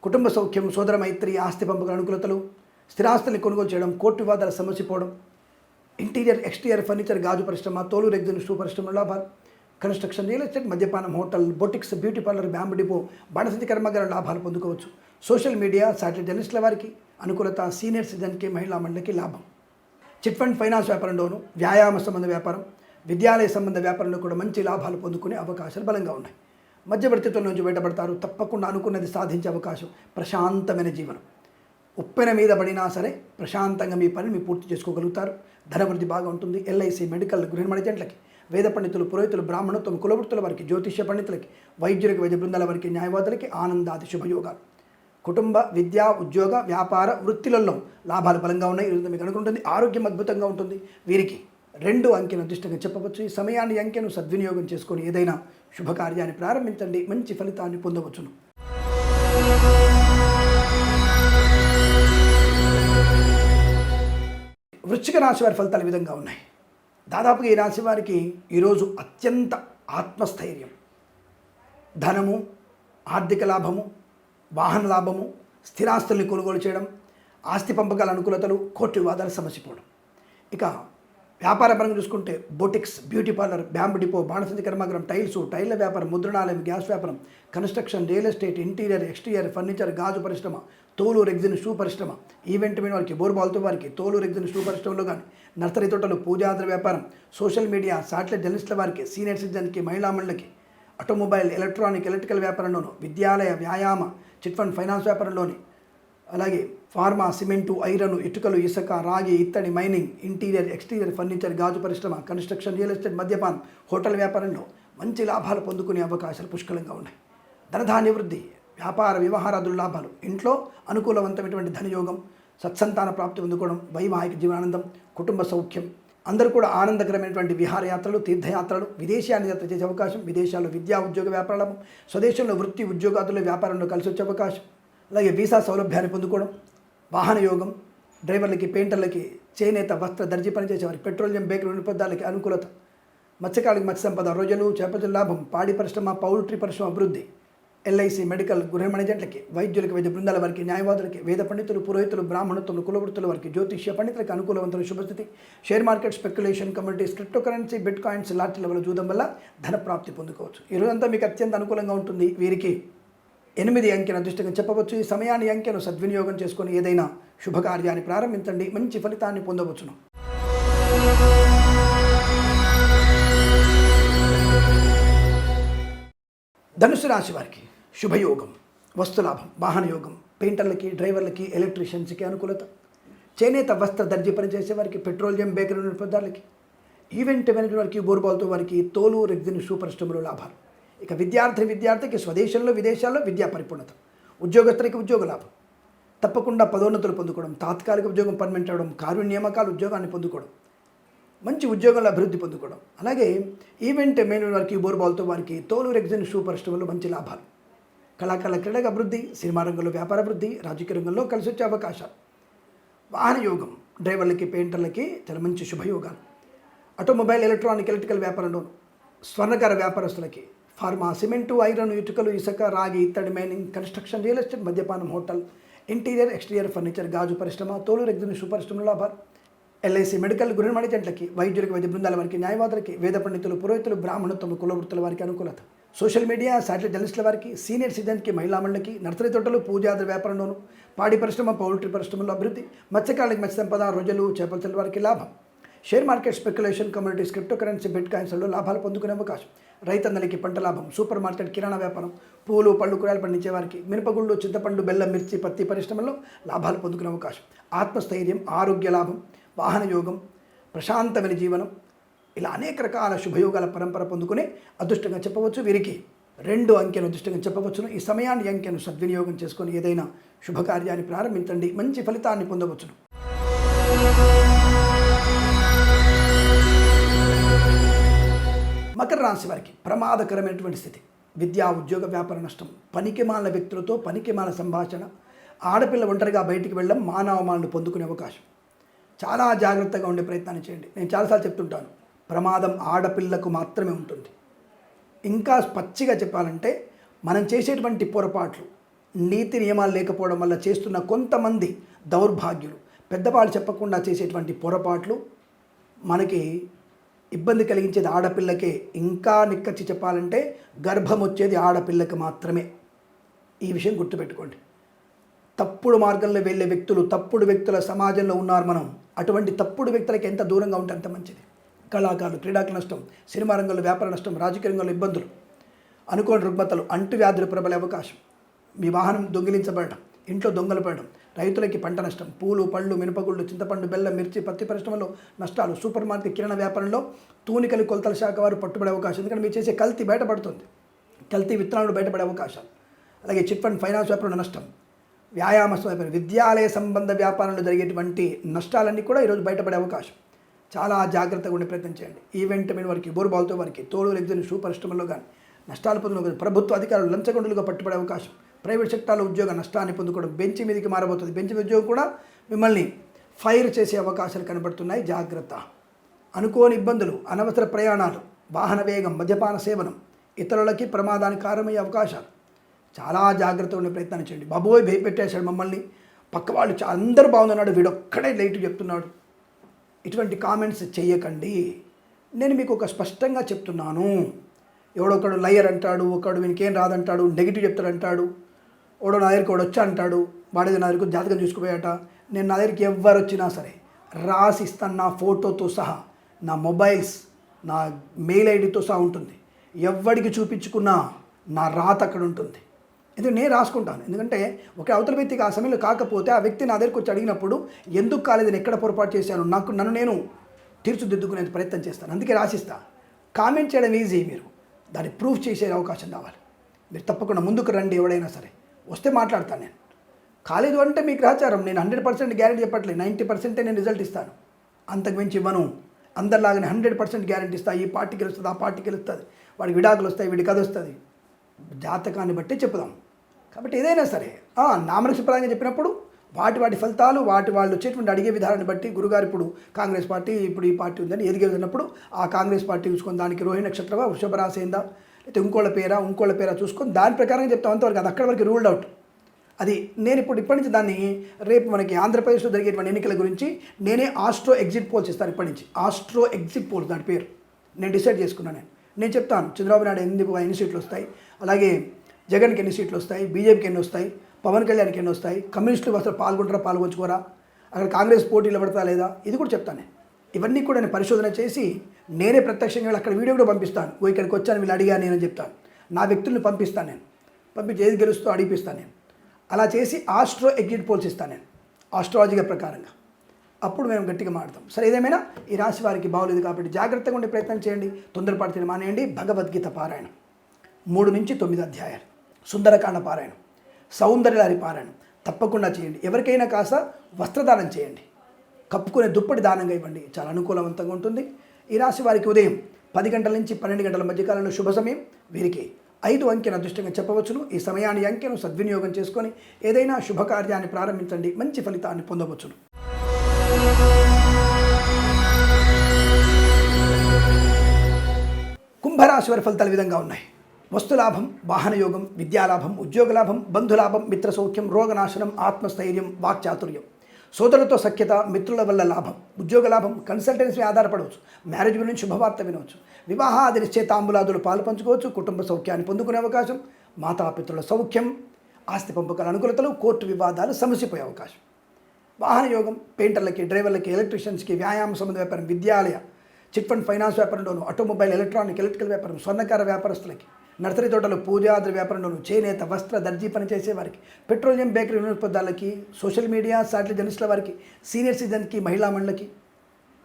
కుటుంబ సౌఖ్యం సోదర మైత్రి ఆస్తి పంపకం అనుకూలతలు స్థిరాస్తుల్ని కొనుగోలు చేయడం కోర్టు వివాదాల సమస్య పోవడం ఇంటీరియర్ ఎక్స్టీరియర్ ఫర్నిచర్ గాజు పరిశ్రమ తోలు రెగ్జిన్ షూ పరిశ్రమ లాభాలు కన్స్ట్రక్షన్ రియల్ ఎస్టేట్ మద్యపానం hotel boutiques beauty parlour bamboo depot బాణసతి కర్మాగార లాభాలు పొందుకోవచ్చు. సోషల్ మీడియా శాటిలైట్ జర్నలిస్టుల వారికి అనుకూలత సీనియర్ సిటిజన్కి మహిళా మండలికి లాభం. చిట్ ఫండ్ ఫైనాన్స్ వ్యాపారంలోను వ్యాయామ సంబంధ వ్యాపారం విద్యాలయ సంబంధ వ్యాపారంలో కూడా మంచి లాభాలు పొందుకునే అవకాశాలు బలంగా ఉన్నాయి. మధ్యవర్తిత్వం నుంచి బయటపడతారు తప్పకుండా అనుకున్నది సాధించే అవకాశం ప్రశాంతమైన జీవనం. ఉప్పెన మీద పడినా సరే ప్రశాంతంగా మీ పనిని మీరు పూర్తి చేసుకోగలుగుతారు. ధనవృద్ధి బాగా ఉంటుంది. ఎల్ఐసి మెడికల్ గృహ జంటలకి వేద పండితులు పురోహితులు బ్రాహ్మణత్వం కులవృత్తుల వారికి జ్యోతిష్య పండితులకి వైద్యులకు వైద్య బృందాల వారికి న్యాయవాదులకి ఆనందాది శుభయోగాలు. కుటుంబ విద్యా ఉద్యోగ వ్యాపార వృత్తిలలో లాభాలు బలంగా ఉన్నాయి. ఈరోజు మీకు అనుకుంటుంది ఆరోగ్యం అద్భుతంగా ఉంటుంది. వీరికి రెండు అంకెను అదృష్టంగా చెప్పవచ్చు. ఈ సమయాన్ని అంకెను సద్వినియోగం చేసుకొని ఏదైనా శుభకార్యాన్ని ప్రారంభించండి. మంచి ఫలితాన్ని పొందవచ్చును. వృశ్చిక రాశి వారి ఫలితాలు ఈ విధంగా ఉన్నాయి. దాదాపుగా ఈ రాశి వారికి ఈరోజు అత్యంత ఆత్మస్థైర్యం. ధనము ఆర్థిక లాభము వాహన లాభము స్థిరాస్తుల్ని కొనుగోలు చేయడం ఆస్తి పంపకాల అనుకూలతలు కోర్టు వివాదాలు సమసిపోవడం. ఇక వ్యాపార పరంగా చూసుకుంటే boutiques beauty parlour bamboo depot బాణసంచి కర్మాగారం టైల్స్ టైర్ల వ్యాపారం ముద్రణాలయం గ్యాస్ వ్యాపారం construction real estate interior exterior furniture గాజు పరిశ్రమ తోలు రెగ్జిన్ షూ పరిశ్రమ ఈవెంట్ మీద వారికి బోర్బాల్తో వారికి తోలు రెగ్జిన్ షూ పరిశ్రమలో కానీ నర్సరీ తోటలు పూజాద్ర వ్యాపారం సోషల్ మీడియా శాటిలైట్ జర్నలిస్టుల వారికి సీనియర్ సిటిజన్కి మహిళా మండలికి ఆటోమొబైల్ ఎలక్ట్రానిక్ ఎలక్ట్రికల్ వ్యాపారంలోను విద్యాలయ వ్యాయామ చిట్ ఫండ్ ఫైనాన్స్ వ్యాపారంలోని అలాగే ఫార్మా సిమెంటు ఐరన్ ఇటుకలు ఇసుక రాగి ఇత్తడి మైనింగ్ ఇంటీరియర్ ఎక్స్టీరియర్ ఫర్నిచర్ గాజు పరిశ్రమ కన్స్ట్రక్షన్ రియల్ ఎస్టేట్ మద్యపాన్ హోటల్ వ్యాపారంలో మంచి లాభాలు పొందుకునే అవకాశాలు పుష్కలంగా ఉన్నాయి. ధనధాన్య వృద్ధి వ్యాపార వ్యవహారాదుల లాభాలు ఇంట్లో అనుకూలవంతమైనటువంటి ధనయోగం సత్సంతాన ప్రాప్తి పొందుకోవడం వైవాహిక జీవనానందం కుటుంబ సౌఖ్యం అందరూ కూడా ఆనందకరమైనటువంటి విహారయాత్రలు తీర్థయాత్రలు విదేశాన్ని యాత్ర చేసే అవకాశం విదేశాల్లో విద్యా ఉద్యోగ వ్యాపారాలు స్వదేశంలో వృత్తి ఉద్యోగాదుల వ్యాపారంలో కలిసి వచ్చే అవకాశం అలాగే వీసా సౌలభ్యాన్ని పొందుకోవడం వాహన యోగం డ్రైవర్లకి పెయింటర్లకి చేనేత వస్త్ర దర్జీ పనిచేసేవారికి పెట్రోలియం బేకరీ నిరుపదాలకి అనుకూలత. మత్స్యకారులకి మత్స్య సంపద రోజులు చేపల లాభం పాడి పరిశ్రమ పౌల్ట్రీ పరిశ్రమ అభివృద్ధి ఎల్ఐసి మెడికల్ గృహ మేనేజెంట్లకి వైద్యులకి వైద్య బృందాల వారికి న్యాయవాదులకి వేద పండితులు పురోహితులు బ్రాహ్మణత్తులు కులవృత్తుల వారికి జ్యోతిష్య పండితులకు అనుకూలవంతుల శుభస్థితి. Share market speculation communities cryptocurrency bitcoins లాటరీల వల్ల చూడడం వల్ల ధన ప్రాప్తి పొందుకోవచ్చు. ఈ రోజంతా మీకు అత్యంత అనుకూలంగా ఉంటుంది వీరికి. ఎనిమిది అంకెను అదృష్టంగా చెప్పవచ్చు. ఈ సమయాన్ని అంకెను సద్వినియోగం చేసుకొని ఏదైనా శుభకార్యాన్ని ప్రారంభించండి. మంచి ఫలితాన్ని పొందవచ్చును. ధనుసు రాశి వారికి శుభయోగం వస్తులాభం వాహనయోగం పెయింటర్లకి డ్రైవర్లకి ఎలక్ట్రీషియన్స్కి అనుకూలత చేనేత వస్త్ర దర్జీ పనిచేసే వారికి పెట్రోలియం బేకరీ పదార్థాలకి ఈవెంట్ మేనేజర్ వారికి బోర్బాల్తో వారికి తోలు రెగ్జిన్ షూ స్టమ్లో లాభాలు. ఇక విద్యార్థి విద్యార్థికి స్వదేశంలో విదేశాల్లో విద్యా పరిపూర్ణత. ఉద్యోగస్తులకి ఉద్యోగ లాభం. తప్పకుండా పదోన్నతులు పొందుకోవడం తాత్కాలిక ఉద్యోగం పర్మనెంట్ అవ్వడం కార్య నియామకాలు ఉద్యోగాన్ని పొందుకోవడం మంచి ఉద్యోగంలో అభివృద్ధి పొందుకోవడం. అలాగే ఈవెంట్ మేనేజ్ వారికి బోర్బాల్తో వారికి తోలు రెగ్జిన్ షూ పరిశ్రమలో మంచి లాభాలు. కళాకారుల క్రీడగా అభివృద్ధి సినిమా రంగంలో వ్యాపార అభివృద్ధి రాజకీయ రంగంలో కలిసి వచ్చే అవకాశాలు. వాహన యోగం డ్రైవర్లకి పెయింటర్లకి చాలా మంచి శుభయోగాలు. ఆటోమొబైల్ ఎలక్ట్రానిక్ ఎలక్ట్రికల్ వ్యాపారంలో స్వర్ణకార వ్యాపారస్తులకి ఫార్మా సిమెంటు ఐరన్ ఇటుకలు ఇసుక రాగి ఇత్తడి మైనింగ్ కన్స్ట్రక్షన్ రియల్ ఎస్టేట్ మద్యపానం హోటల్ ఇంటీరియర్ ఎక్స్టీరియర్ ఫర్నిచర్ గాజు పరిశ్రమ తోలు రెగ్జిన్ షూ లాభార్ ఎల్ఐసి మెడికల్ గృహ మేనేజెంట్లకి వైద్యులకి వైద్య బృందాల వారికి న్యాయవాదులకి వేద పండితులు పురోహితులు బ్రాహ్మణత్వం కులవృత్తుల వారికి అనుకూలత. సోషల్ మీడియా శాటిలైట్ జర్నలిస్టుల వారికి సీనియర్ సిటిజన్కి మహిళా మండలికి నర్సరీ తోటలు పూజాద్ర వ్యాపారంలోను పాడి పరిశ్రమ పౌల్ట్రీ పరిశ్రమలో అభివృద్ధి మత్స్యకారులకు మత్స్య సంపద రోజులు చేపల వారికి లాభం. Share market speculation communities cryptocurrency bit కాయిన్స్లో లాభాలు పొందుకునే అవకాశం. రైతన్నలకి పంట లాభం సూపర్ మార్కెట్ కిరాణా వ్యాపారం పూలు పళ్ళు కూరగాయలు పండించే వారికి మినపగుళ్ళు చింతపండు బెల్లం మిర్చి పత్తి పరిశ్రమల్లో లాభాలు పొందుకునే అవకాశం. ఆత్మస్థైర్యం ఆరోగ్య లాభం వాహన యోగం ప్రశాంతమైన జీవనం ఇలా అనేక రకాల శుభయోగాల పరంపర పొందుకునే అదృష్టంగా చెప్పవచ్చు. వీరికి రెండు అంకెను అదృష్టంగా చెప్పవచ్చును. ఈ సమయాన్ని అంకెను సద్వినియోగం చేసుకొని ఏదైనా శుభకార్యాన్ని ప్రారంభించండి. మంచి ఫలితాన్ని పొందవచ్చును. మకర రాశి వారికి ప్రమాదకరమైనటువంటి స్థితి. విద్యా ఉద్యోగ వ్యాపార నష్టం. పనికిమాల వ్యక్తులతో పనికిమాల సంభాషణ. ఆడపిల్ల ఒంటరిగా బయటికి వెళ్ళడం మానవమాలను పొందుకునే అవకాశం. చాలా జాగ్రత్తగా ఉండే ప్రయత్నాన్ని చేయండి. నేను చాలాసార్లు చెప్తుంటాను ప్రమాదం ఆడపిల్లకు మాత్రమే ఉంటుంది. ఇంకా పచ్చిగా చెప్పాలంటే మనం చేసేటువంటి పొరపాట్లు నీతి నియమాలు లేకపోవడం వల్ల చేస్తున్న కొంతమంది దౌర్భాగ్యులు. పెద్దవాళ్ళు చెప్పకుండా చేసేటువంటి పొరపాట్లు మనకి ఇబ్బంది కలిగించేది ఆడపిల్లకే. ఇంకా నిక్కచ్చి చెప్పాలంటే గర్భం వచ్చేది ఆడపిల్లకి మాత్రమే. ఈ విషయం గుర్తుపెట్టుకోండి. తప్పుడు మార్గంలో వెళ్ళే వ్యక్తులు తప్పుడు వ్యక్తుల సమాజంలో ఉన్నారు మనం. అటువంటి తప్పుడు వ్యక్తులకి ఎంత దూరంగా ఉంటే అంత మంచిది. కళాకారులు క్రీడాకు నష్టం సినిమా రంగంలో వ్యాపార నష్టం రాజకీయ రంగంలో ఇబ్బందులు అనుకోని రుగ్మతలు అంటువ్యాధులు ప్రబలే అవకాశం. మీ వాహనం దొంగిలించబడటం. ఇంట్లో దొంగలు పడడం రైతులకి పంట నష్టం పూలు పళ్ళు మినపగుళ్ళు చింతపండు బెల్లం మిర్చి పత్తి పరిశ్రమలో నష్టాలు సూపర్ మార్కెట్ కిరాణా వ్యాపారంలో తూనికలు కొలతల శాఖ వారు పట్టుబడే అవకాశం. ఎందుకంటే మీరు చేసే కల్తీ బయటపడుతుంది. కల్తీ విత్తనాలు బయటపడే అవకాశాలు. అలాగే చిట్ ఫండ్ ఫైనాన్స్ వ్యాపారంలో నష్టం. వ్యాయామ వ్యాపారం విద్యాలయ సంబంధ వ్యాపారంలో జరిగేటువంటి నష్టాలన్నీ కూడా ఈరోజు బయటపడే అవకాశం. చాలా జాగ్రత్తగా ఉండే ప్రయత్నం చేయండి. ఈవెంట్ మీద వారికి బోరుబాల్తో వారికి తోడు ఎగ్జిన్ షూ పరిశ్రమలో కానీ నష్టాలు పొందిన ప్రభుత్వ అధికారులు లంచగొండలుగా పట్టుబడే అవకాశం. ప్రైవేట్ సెక్టార్లో ఉద్యోగ నష్టాన్ని పొందుకోవడం బెంచ్ మీదకి మారబోతుంది. బెంచ్ మీద ఉద్యోగం కూడా మిమ్మల్ని ఫైర్ చేసే అవకాశాలు కనబడుతున్నాయి. జాగ్రత్త. అనుకోని ఇబ్బందులు అనవసర ప్రయాణాలు వాహన వేగం మద్యపాన సేవనం ఇతరులకి ప్రమాదానికి కారణమయ్యే అవకాశాలు. చాలా జాగ్రత్తగా ఉండే ప్రయత్నం చేయండి. బాబోయ్ భయపెట్టేశాడు మమ్మల్ని. పక్క వాళ్ళు అందరూ బాగున్నాడు. వీడొక్కడే లైట్ చెప్తున్నాడు. ఇటువంటి కామెంట్స్ చేయకండి. నేను మీకు ఒక స్పష్టంగా చెప్తున్నాను. ఎవడొకడు లయర్ అంటాడు ఒకడు వీనికేం రాదంటాడు నెగిటివ్ చెప్తాడంటాడు. ఓడో నా దగ్గరికి వాడు వచ్చా అంటాడు వాడేది నా దగ్గరకు జాతకం చూసుకుపోయాట. నేను నా దగ్గరికి ఎవరు వచ్చినా సరే రాసి ఇస్తాను నా ఫోటోతో సహా నా మొబైల్స్ నా మెయిల్ ఐడితో సహా ఉంటుంది. ఎవరికి చూపించుకున్నా నా రాత అక్కడ ఉంటుంది. ఇది నేను రాసుకుంటాను? ఎందుకంటే ఒక అవతల వ్యక్తికి ఆ సమయంలో కాకపోతే ఆ వ్యక్తి నా దగ్గరికి వచ్చి అడిగినప్పుడు ఎందుకు కాలేదు నేను ఎక్కడ పొరపాటు చేశాను? నాకు నన్ను నేను తీర్చిదిద్దుకునే ప్రయత్నం చేస్తాను. అందుకే రాసిస్తా. కామెంట్ చేయడం ఈజీ మీరు. దాన్ని ప్రూఫ్ చేసే అవకాశం కావాలి మీరు తప్పకుండా ముందుకు రండి ఎవడైనా సరే. వస్తే మాట్లాడతాను నేను. కాలేదు అంటే మీకు గ్రహచారం నేను హండ్రెడ్ పర్సెంట్ గ్యారెంటీ చెప్పట్లేదు. నైంటీ పర్సెంటే నేను రిజల్ట్ ఇస్తాను. అంతకు మించి ఇవ్వను. అందరిలాగానే హండ్రెడ్ పర్సెంట్ గ్యారెంటీ ఇస్తా. ఈ పార్టీకి గెలుస్తుంది ఆ పార్టీకి గెలుస్తుంది. వాడికి విడాకులు వస్తాయి వీడి కథ వస్తుంది. జాతకాన్ని బట్టి చెప్పుదాం. కాబట్టి ఏదైనా సరే నామరక్షప్రదంగా చెప్పినప్పుడు వాటి వాటి ఫలితాలు వాటి వాళ్ళు వచ్చేటువంటి అడిగే విధానాన్ని బట్టి గురుగారు ఇప్పుడు కాంగ్రెస్ పార్టీ ఇప్పుడు ఈ పార్టీ ఉందని ఎదిగే ఉన్నప్పుడు ఆ కాంగ్రెస్ పార్టీ చూసుకుని దానికి రోహిణి నక్షత్రమా వృషభ రాశి అయిందా అయితే ఇంకోళ్ళ పేరా ఇంకోళ్ళ పేరా చూసుకొని దాని ప్రకారం చెప్తాం. అంతవరకు అది అక్కడ వరకు రూల్డ్ అవుట్ అది నేను ఇప్పుడు ఇప్పటి నుంచి దాన్ని రేపు మనకి ఆంధ్రప్రదేశ్లో జరిగేటువంటి ఎన్నికల గురించి నేనే ఆస్ట్రో ఎగ్జిట్ పోల్స్ ఇస్తాను ఇప్పటి నుంచి. ఆస్ట్రో ఎగ్జిట్ పోల్స్ దాని పేరు. నేను డిసైడ్ చేసుకున్నాను నేను. నేను చెప్తాను చంద్రబాబు నాయుడు ఎందుకు ఎన్ని సీట్లు వస్తాయి? అలాగే జగన్కి ఎన్ని సీట్లు వస్తాయి? బీజేపీకి ఎన్ని వస్తాయి? పవన్ కళ్యాణ్కి ఎన్ని వస్తాయి? కమ్యూనిస్టులు అసలు పాల్గొంటారా పాల్గొంచుకోరా? అక్కడ కాంగ్రెస్ పోటీలు పడతా లేదా? ఇది కూడా చెప్తాను నేను. ఇవన్నీ కూడా నేను పరిశోధన చేసి నేనే ప్రత్యక్షంగా వెళ్ళి అక్కడ వీడియో కూడా పంపిస్తాను. ఓ ఇక్కడికి వచ్చాను వీళ్ళు అడిగా నేను చెప్తాను. నా వ్యక్తుల్ని పంపిస్తాను నేను. పంపించి ఏది గెలుస్తూ అడిగిపిస్తాను నేను. అలా చేసి ఆస్ట్రో ఎగ్జిట్ పోల్స్ ఇస్తాను నేను ఆస్ట్రాలజీగా ప్రకారంగా. అప్పుడు మేము గట్టిగా మాడతాం సరే ఏదేమైనా ఈ రాశి వారికి బాగోలేదు కాబట్టి జాగ్రత్తగా ఉండే ప్రయత్నం చేయండి తొందరపాటు మానేయండి. భగవద్గీత పారాయణం. మూడు నుంచి తొమ్మిది అధ్యాయాలు. సుందరకాండ పారాయణం. సౌందర్యలారి పారాయణం. తప్పకుండా చేయండి. ఎవరికైనా కాస్త వస్త్రదానం చేయండి. కప్పుకునే దుప్పటి దానంగా ఇవ్వండి. చాలా అనుకూలవంతంగా ఉంటుంది. ఈ రాశి వారికి ఉదయం పది గంటల నుంచి పన్నెండు గంటల మధ్యకాలంలో శుభ సమయం. వీరికి ఐదు అంకెను అదృష్టంగా చెప్పవచ్చును. ఈ సమయాన్ని అంకెను సద్వినియోగం చేసుకొని ఏదైనా శుభకార్యాన్ని ప్రారంభించండి. మంచి ఫలితాన్ని పొందవచ్చును. కుంభరాశి వారి ఫలితాలు విధంగా ఉన్నాయి. వస్తులాభం వాహనయోగం విద్యాలాభం ఉద్యోగలాభం బంధులాభం మిత్ర సౌఖ్యం రోగనాశనం ఆత్మస్థైర్యం వాక్చాతుర్యం. సోదరులతో సఖ్యత మిత్రుల వల్ల లాభం ఉద్యోగ లాభం కన్సల్టెన్సీ ఆధారపడవచ్చు మ్యారేజ్ గురించి శుభవార్త వినవచ్చు వివాహాది నిశ్చయితాంబులాదులు పాలు పంచుకోవచ్చు కుటుంబ సౌఖ్యాన్ని పొందుకునే అవకాశం మాతాపితృల సౌఖ్యం ఆస్తి పంపకాల అనుకూలతలు కోర్టు వివాదాలు సమసిపోయే అవకాశం. వాహన యోగం పెయింటర్లకి డ్రైవర్లకి ఎలక్ట్రీషియన్స్కి వ్యాయామ సంబంధ వ్యాపారం విద్యాలయ చిట్ ఫండ్ ఫైనాన్స్ వ్యాపారంలోను ఆటోమొబైల్ ఎలక్ట్రానిక్ ఎలక్ట్రికల్ వ్యాపారం స్వర్ణకార వ్యాపారస్తులకి నర్సరీ తోటలు పూజాద్ర వ్యాపారంలోను చేనేత వస్త్ర దర్జీ పనిచేసే వారికి పెట్రోలియం బేకరీ వినోత్పదాలకి సోషల్ మీడియా శాటిలైట్ జర్నలిస్టుల వారికి సీనియర్ సిటిజన్కి మహిళా మండలికి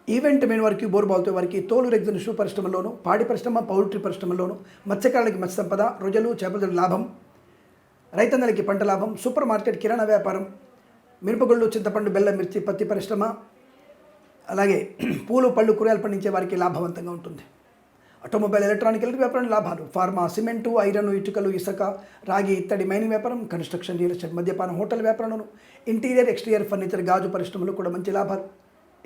ఈవెంట్ మెయిన్ వారికి బోర్బాల్తో వారికి తోలు రెగ్జిన్ షూ పరిశ్రమలోను పాడి పరిశ్రమ పౌల్ట్రీ పరిశ్రమలోను మత్స్యకారులకి మత్స్య సంపద రొజలు చేపల లాభం రైతన్నలకి పంట లాభం సూపర్ మార్కెట్ కిరాణా వ్యాపారం మిరపగుళ్ళు చింతపండు బెల్లం మిర్చి పత్తి పరిశ్రమ అలాగే పూలు పళ్ళు కూరగాయలు పండించే వారికి లాభవంతంగా ఉంటుంది. ఆటోమొబైల్ ఎలక్ట్రానిక్ వ్యాపారం లాభాలు. ఫార్మా సిమెంటు ఐరన్ ఇటుకలు ఇసుక రాగి ఇత్తడి మైనింగ్ వ్యాపారం కన్స్ట్రక్షన్ రియల్ ఎస్టేట్ మద్యపానం హోటల్ వ్యాపారంలోను. ఇంటీరియర్ ఎక్స్టీరియర్ ఫర్నిచర్ గాజు పరిశ్రమలు కూడా మంచి లాభాలు.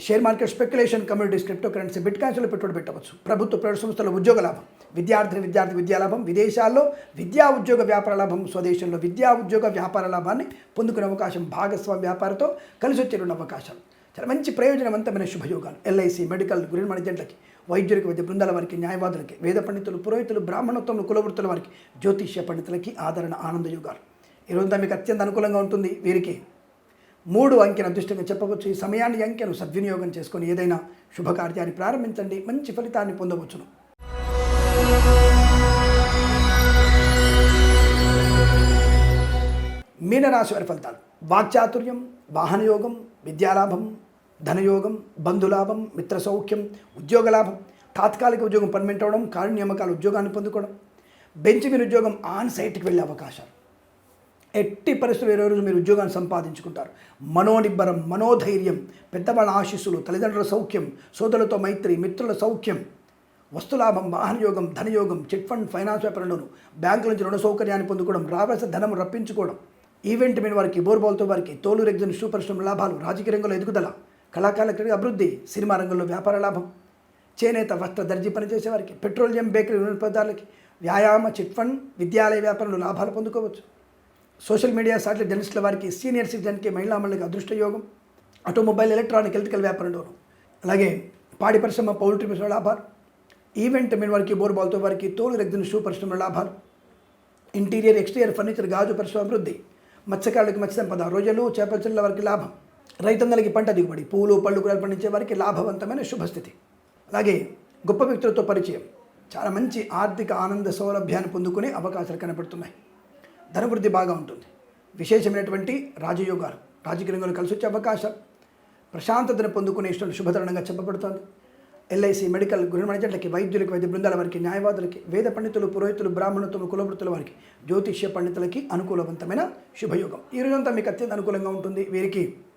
Share market speculation communities cryptocurrency bit కాయిన్స్లో పెట్టుబడి పెట్టవచ్చు. ప్రభుత్వ ప్రైవేట్ సంస్థల ఉద్యోగ లాభం. విద్యార్థిని విద్యార్థి విద్యా లాభం. విదేశాల్లో విద్యా ఉద్యోగ వ్యాపార లాభం. స్వదేశంలో విద్యా ఉద్యోగ వ్యాపార లాభాన్ని పొందుకునే అవకాశం భాగస్వామ్య వ్యాపారంతో కలిసి వచ్చేటువంటి అవకాశాలు. చాలా మంచి ప్రయోజనవంతమైన శుభయోగాలు. ఎల్ఐసి మెడికల్ గ్రీన్ మణిజెంట్లకి వైద్యులకి వైద్య బృందాల వారికి న్యాయవాదులకి వేద పండితులు పురోహితులు బ్రాహ్మణోత్తములు కులవృత్తుల వారికి జ్యోతిష్య పండితులకి ఆదరణ ఆనంద యోగాలు. ఈరోజు మీకు అత్యంత అనుకూలంగా ఉంటుంది వీరికి. మూడు అంకెను అదృష్టంగా చెప్పవచ్చు. ఈ సమయాన్ని అంకెను సద్వినియోగం చేసుకొని ఏదైనా శుభకార్యాన్ని ప్రారంభించండి. మంచి ఫలితాన్ని పొందవచ్చును. మీనరాశి వారి ఫలితాలు. వాక్చాతుర్యం వాహనయోగం విద్యాలాభం ధనయోగం బంధులాభం మిత్ర సౌఖ్యం ఉద్యోగ లాభం తాత్కాలిక ఉద్యోగం పర్మనెంట్ అవడం కారు నియామకాల ఉద్యోగాన్ని పొందుకోవడం బెంచ్ మీద ఉద్యోగం ఆన్ సైట్కి వెళ్ళే అవకాశాలు. ఎట్టి పరిస్థితులు ఇరవై రోజు మీరు ఉద్యోగాన్ని సంపాదించుకుంటారు. మనోనిబ్బరం మనోధైర్యం పెద్దవాళ్ళ ఆశీస్సులు తల్లిదండ్రుల సౌఖ్యం సోదరులతో మైత్రి మిత్రుల సౌఖ్యం వస్తులాభం వాహనయోగం ధనయోగం చిట్ ఫండ్ ఫైనాన్స్ వ్యాపారంలోను బ్యాంకుల నుంచి రుణ సౌకర్యాన్ని పొందుకోవడం రావాల్సిన ధనం రప్పించుకోవడం ఈవెంట్ మీద వారికి బోర్బాల్తో వారికి తోలు రెగ్జన్ సూపర్ లాభాలు రాజకీయ రంగంలో ఎదుగుదల కళాకారుల క్రీడ అభివృద్ధి సినిమా రంగంలో వ్యాపార లాభం చేనేత వస్త్ర దర్జీ పనిచేసే వారికి పెట్రోలియం బేకరీ వినోత్పదాలకి వ్యాయామ చిట్ ఫండ్ విద్యాలయ వ్యాపారంలో లాభాలు పొందుకోవచ్చు. సోషల్ మీడియా సాటిలైట్ జర్నలిస్టుల వారికి సీనియర్ సిటిజన్కి మహిళా మండలికి అదృష్ట యోగం. ఆటోమొబైల్ ఎలక్ట్రానిక్ ఎలక్ట్రికల్ వ్యాపారంలోను. అలాగే పాడి పరిశ్రమ పౌల్ట్రీ పరిశ్రమ లాభాలు. ఈవెంట్ మీద వారికి బోర్బాల్తో వారికి తోలు రెగ్జిన్ షూ పరిశ్రమ లాభాలు. ఇంటీరియర్ ఎక్స్టీరియర్ ఫర్నిచర్ గాజు పరిశ్రమ అభివృద్ధి. మత్స్యకారులకి మత్స్య సంపద రోజులు చేపల వారికి లాభం. రైతన్నలకి పంట దిగుబడి పూలు పళ్ళు కూడా పండించే వారికి లాభవంతమైన శుభస్థితి. అలాగే గొప్ప వ్యక్తులతో పరిచయం. చాలా మంచి ఆర్థిక ఆనంద సౌలభ్యాన్ని పొందుకునే అవకాశాలు కనపడుతున్నాయి. ధనవృద్ధి బాగా ఉంటుంది. విశేషమైనటువంటి రాజయోగాలు రాజకీయ రంగంలో కలిసి వచ్చే అవకాశం ప్రశాంతతను పొందుకునే ఇష్టం శుభతరణంగా చెప్పబడుతోంది. ఎల్ఐసి మెడికల్ గృహ మేనేజర్లకి వైద్యులకి వైద్య బృందాల వారికి న్యాయవాదులకి వేద పండితులు పురోహితులు బ్రాహ్మణత్వం కులవృత్తుల వారికి జ్యోతిష్య పండితులకి అనుకూలవంతమైన శుభయోగం. ఈ రోజంతా మీకు అత్యంత అనుకూలంగా ఉంటుంది. వీరికి